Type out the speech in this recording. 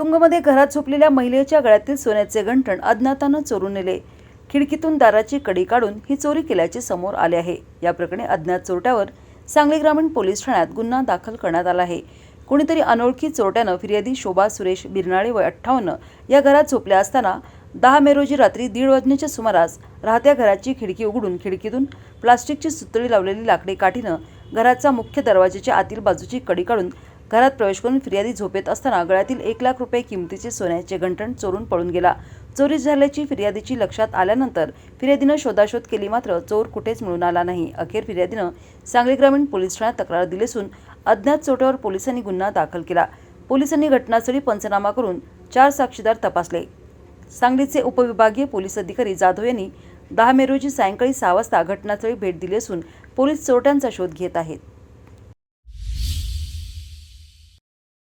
तुंगमध्ये घरात झोपलेल्या महिलेच्या गळ्यातील सोन्याचे गंठण अज्ञातानं चोरून नेले. खिडकीतून दाराची कडी काढून ही चोरी केल्याचे समोर आले आहे. या प्रकरणी अज्ञात चोरट्यावर सांगली ग्रामीण पोलीस ठाण्यात गुन्हा दाखल करण्यात आला आहे. कोणीतरी अनोळखी चोरट्यानं फिर्यादी शोभा सुरेश बिरनाळे व अठ्ठावन्न या घरात झोपल्या असताना दहा मे रोजी रात्री दीड वाजण्याच्या सुमारास राहत्या घराची खिडकी उघडून खिडकीतून प्लास्टिकची सुतळी लावलेली लाकडी काठीनं घराचा मुख्य दरवाजाच्या आतील बाजूची कडी काढून घरात प्रवेश करून फिर्यादी झोपेत असताना गळ्यातील एक लाख रुपये किमतीचे सोन्याचे गंठण चोरून पळून गेला. चोरी झाल्याची फिर्यादीची लक्षात आल्यानंतर फिर्यादीनं शोधाशोध केली मात्र चोर कुठेच मिळून आला नाही. अखेर फिर्यादीनं सांगली ग्रामीण पोलीस ठाण्यात तक्रार दिली असून अज्ञात चोट्यावर पोलिसांनी गुन्हा दाखल केला. पोलिसांनी घटनास्थळी पंचनामा करून चार साक्षीदार तपासले. सांगलीचे उपविभागीय पोलीस अधिकारी जाधव यांनी दहा मे रोजी सायंकाळी सहा वाजता घटनास्थळी भेट दिली असून पोलीस चोरट्यांचा शोध घेत आहेत.